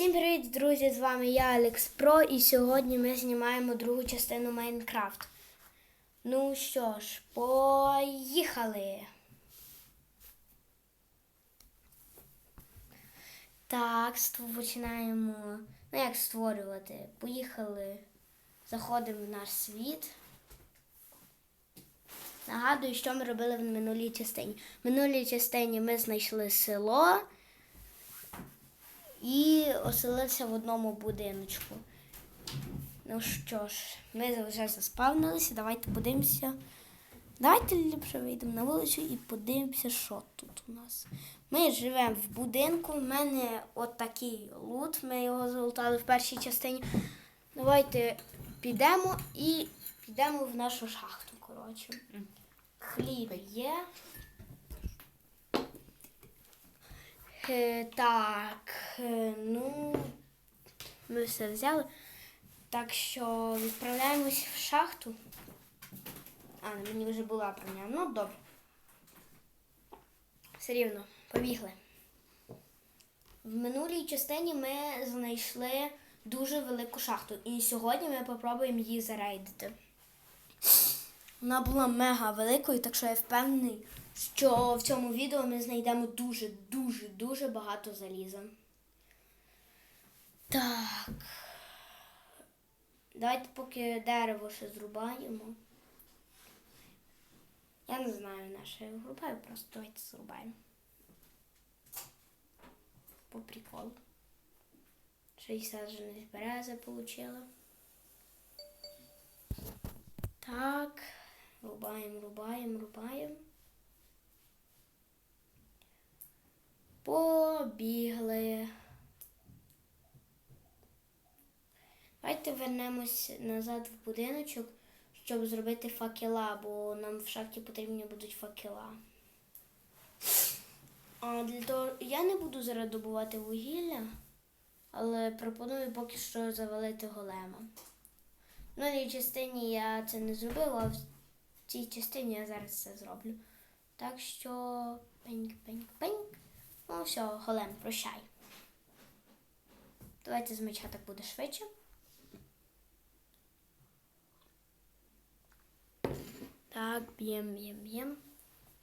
Всім привіт, друзі! З вами я, Алекс Про, і сьогодні ми знімаємо другу частину Майнкрафт. Ну що ж, поїхали! Так, починаємо. Ну як створювати? Поїхали. Заходимо в наш світ. Нагадую, що ми робили в минулій частині. В минулій частині ми знайшли село і оселилися в одному будиночку. Ну що ж, ми вже заспавнилися, давайте подивимося. Давайте ліпше вийдемо на вулицю і подивимося, що тут у нас. Ми живемо в будинку. У мене от лут. Ми його залутали в першій частині. Давайте підемо і підемо в нашу шахту. Коротше. Хліб є. Е, Так, е, ну, ми все взяли. Так що відправляємось в шахту. А, мені вже була броня. Ну, добре. Все рівно, побігли. В минулій частині ми знайшли дуже велику шахту. І сьогодні ми попробуємо її зарейдити. Вона була мега великою, так що я впевнений, що в цьому відео ми знайдемо дуже, дуже, дуже багато заліза. Так. Давайте поки дерево ще зрубаємо. Я не знаю, на що я його рубаю, просто давайте зрубаємо. По приколу. 60 жених берези получила. Так. Рубаємо, рубаємо, рубаємо. Побігли. Давайте вернемось назад в будиночок, щоб зробити факела, бо нам в шахті потрібні будуть факела. А для того я не буду зараз добувати вугілля, але пропоную поки що завалити голема. В новій частині я це не зробила, а в цій частині я зараз це зроблю. Так що пеньк-пеньк-пеньк. Ну все, голем, прощай. Давайте з меча так буде швидше. Так, б'єм, б'єм, б'єм.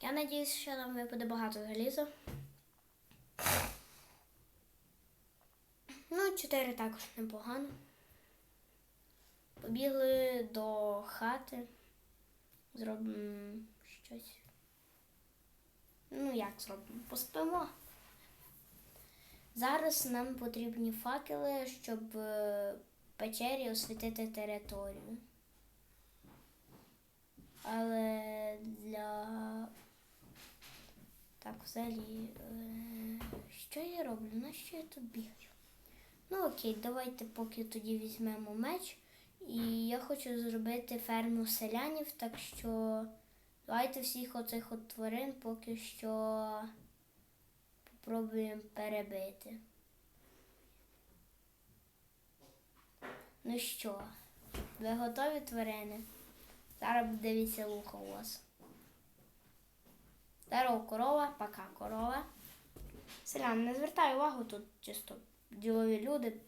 Я надіюсь, що нам випаде багато заліза. Ну, 4 також непогано. Побігли до хати. Зробимо щось. Ну, як зробимо? Поспимо. Зараз нам потрібні факели, щоб е, печері освітити територію. Але для. Так, взагалі, е, що я роблю? На що я тут бігаю? Ну окей, давайте поки тоді візьмемо меч. І я хочу зробити ферму селянів, так що давайте всіх оцих от тварин поки що попробуємо перебити. Ну що, ви готові тварини? Зараз буде веселуха у вас. Здорово, корова, пока корова. Селян, не звертай увагу, тут чисто ділові люди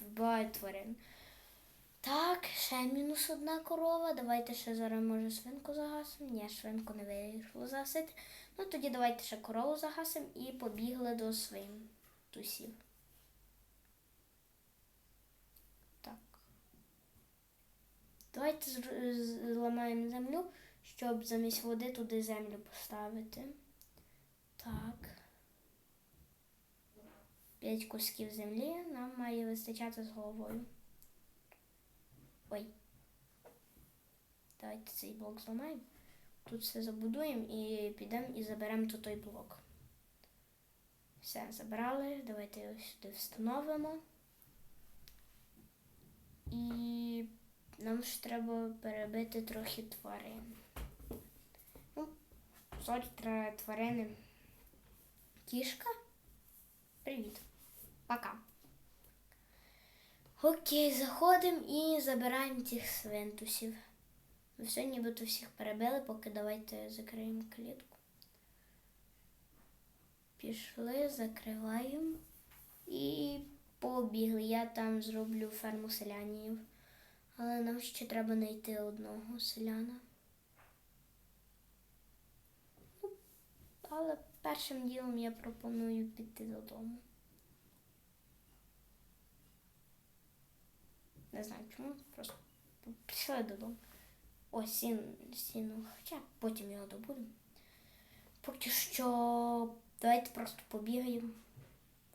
вбивають тварин. Так, ще мінус одна корова. Давайте ще зараз, може, свинку загасимо. Ні, свинку не вийшло загасити. Ну тоді давайте ще корову загасимо і побігли до свин тусів. Так. Давайте зламаємо землю, щоб замість води туди землю поставити. Так. П'ять кусків землі нам має вистачати з головою. Ой. Давайте цей блок зламаємо. Тут все забудуємо і підемо і заберемо тут той блок. Все, забрали. Давайте його сюди встановимо. І нам ж треба перебити трохи тварин. Ну, сорі, тварини. Кішка. Привіт. Пока. Окей, заходимо і забираємо цих свинтусів. Ми все нібито всіх перебили, поки давайте закриємо клітку. Пішли, закриваємо і побігли. Я там зроблю ферму селянів. Але нам ще треба знайти одного селяна. Ну, Але першим ділом я пропоную піти додому. Не знаю чому, просто пішли додому. О, сін, сіно, хоча потім його добудемо. Поки що давайте просто побігаємо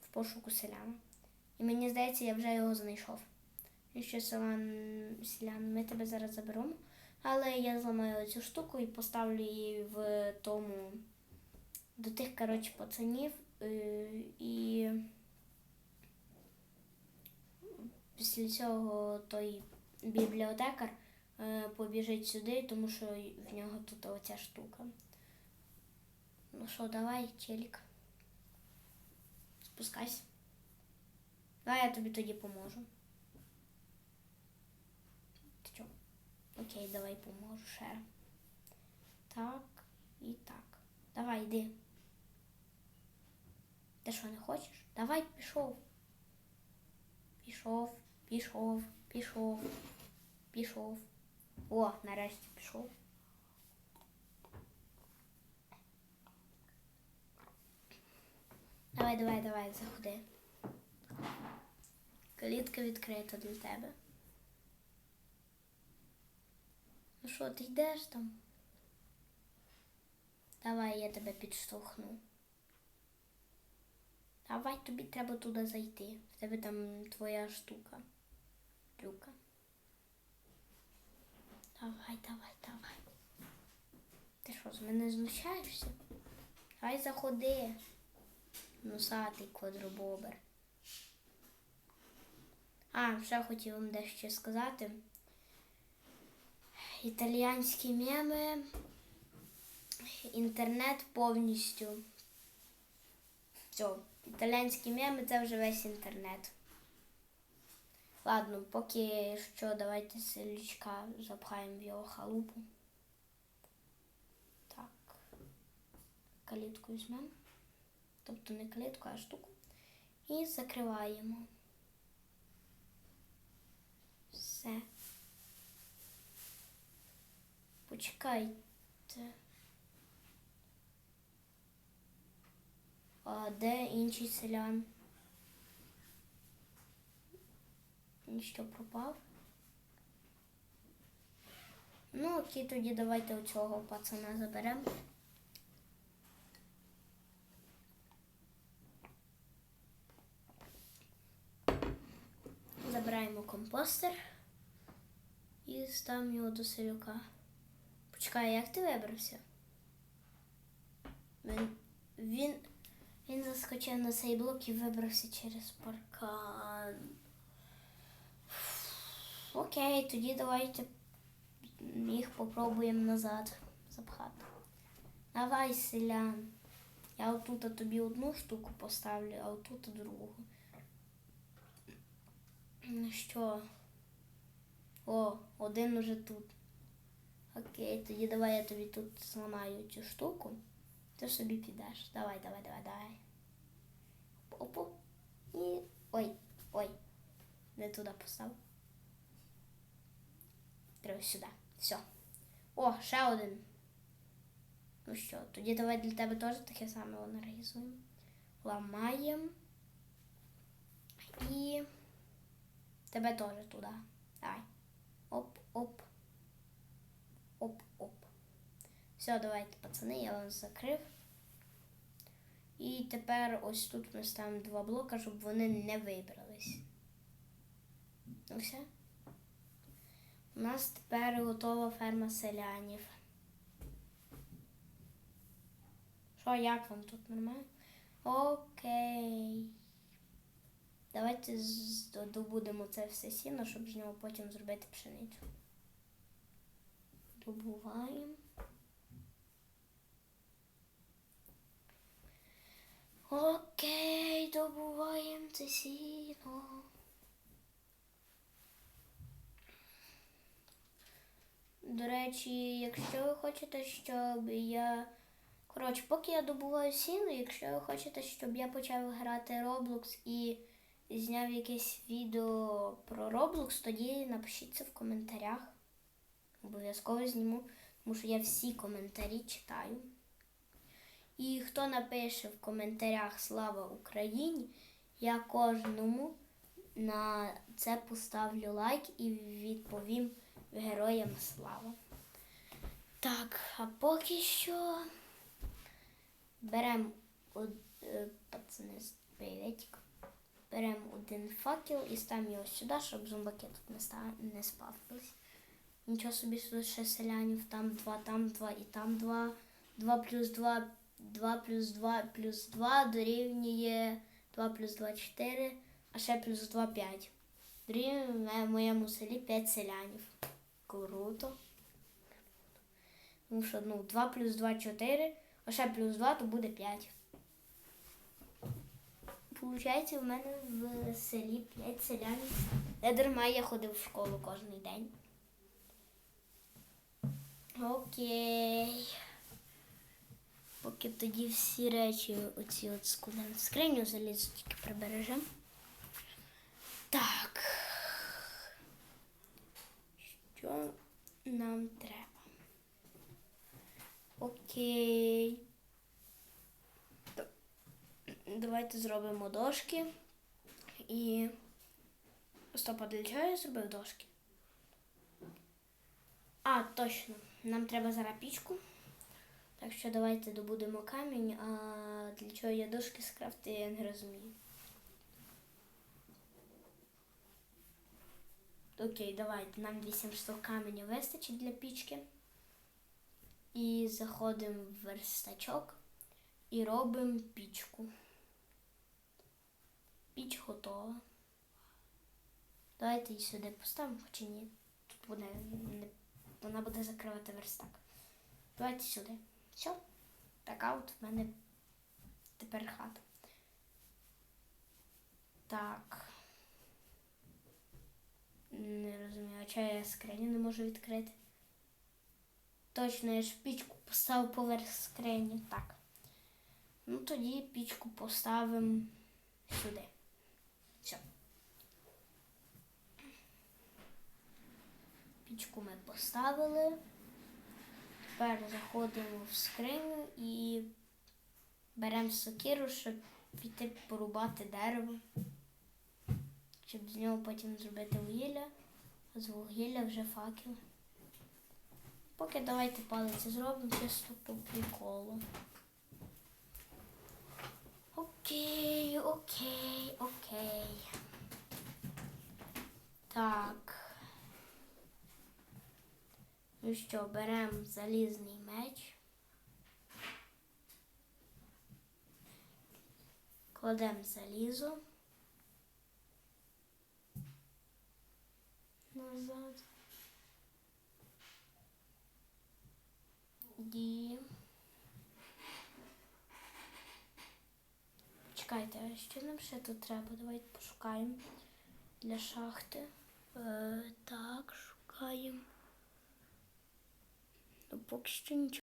в пошуку селяна. І мені здається, я вже його знайшов. І що селян, селян, ми тебе зараз заберемо. Але я зламаю цю штуку і поставлю її в тому до тих, коротше, пацанів. Е, І після цього той бібліотекар е, побіжить сюди, тому що в нього тут оця штука. Ну що, давай, челік. Спускайся. Давай я тобі тоді поможу. Ти чо? Окей, давай поможу ще. Так і так. Давай, йди. Ти що, не хочеш? Давай пішов. Пішов, пішов, пішов, пішов. О, нарешті пішов. Давай, давай, давай, заходи. Калітка відкрита для тебе. Ну що, ти йдеш там? Давай я тебе підштовхну. Давай тобі треба туди зайти. В тебе там твоя штука. Трюка. Давай, давай, давай. Ти що, з мене знущаєшся? Давай заходи. Носатий квадробобер. А, ще хотів вам дещо сказати. Італіянські меми. Інтернет повністю. Все, італійські меми це вже весь інтернет. Ладно, поки що давайте селючка запхаємо в його халупу. Так. Калітку візьмемо. Тобто не калітку, а штуку. І закриваємо. Все. Почекайте. А де інший селян? Він що пропав? Ну, окей, тоді давайте оцього пацана заберемо. Забираємо компостер і ставимо його до селюка. Почекай, як ти вибрався? Він, він, він заскочив на цей блок і вибрався через паркан. Окей, тоді давайте їх попробуємо назад запхати. Давай, селян. Я отут тобі одну штуку поставлю, а отут другу. Ну що? О, один уже тут. Окей, тоді давай я тобі тут зламаю цю штуку. Ти собі підеш. Давай, давай, давай, давай. Оп-оп. І. Ой, ой. Не туди поставив. Треба сюди. Все. О, ще один. Ну що, тоді давай для тебе теж таке саме організуємо. Ламаємо. І тебе теж туди. Давай. Оп, оп. Оп, оп. Все, давайте, пацани, я вас закрив. І тепер ось тут ми ставимо два блока, щоб вони не вибрались. Ну все. У нас тепер готова ферма селянів. Що, як вам тут нормально? Окей. Давайте з- добудемо це все сіно, щоб з нього потім зробити пшеницю. Добуваємо. Окей, добуваємо це сіно. До речі, якщо ви хочете, щоб я. Коротше, поки я добуваю сіно, якщо ви хочете, щоб я почав грати Roblox і зняв якесь відео про Roblox, тоді напишіть це в коментарях. Обов'язково зніму, тому що я всі коментарі читаю. І хто напише в коментарях Слава Україні, я кожному на це поставлю лайк і відповім героям слава. Так, а поки що беремо е, пацани з приветик. Беремо один факел і ставимо його сюди, щоб зомбаки тут не, ста... не спавнились. Нічого собі тут ще селянів, там два, там два і там два. Два плюс два, два плюс два плюс два дорівнює 2 плюс 2 4, а ще плюс 2 5. Дорівнює в моєму селі 5 селянів. Круто. Тому що ну, 2 плюс 2 4, а ще плюс 2 то буде 5. Получається, в мене в селі 5 селянів. Не дарма я ходив в школу кожен день. Окей. Поки тоді всі речі оці от складемо в скриню, залізу тільки прибережемо. Так. Що нам треба? Окей. Давайте зробимо дошки. І. Стоп, а для чого я зробив дошки? А, точно. Нам треба зараз пічку. Так що давайте добудемо камінь, а для чого я дошки скрафти, я не розумію. Окей, давайте. Нам 8 штук вистачить для пічки. І заходимо в верстачок і робимо пічку. Піч готова. Давайте її сюди поставимо, хоча ні. Тут буде не, вона буде закривати верстак. Давайте сюди. Все. Така от в мене тепер хата. Так. Не розумію, а чого я скриню не можу відкрити? Точно, я ж пічку поставив поверх скрині. Так. Ну тоді пічку поставимо сюди. Все. Пічку ми поставили. Тепер заходимо в скриню і беремо сокиру, щоб піти порубати дерево, щоб з нього потім зробити вугілля, а з вугілля вже факел. Поки давайте палиці зробимо чисто по приколу. Окей, окей, окей. Так. Ну що, беремо залізний меч. Кладемо залізо. Назад. І... Чекайте, а що нам ще тут треба? Давайте пошукаємо для шахти. Е, так, шукаємо. Ну, поки що нічого.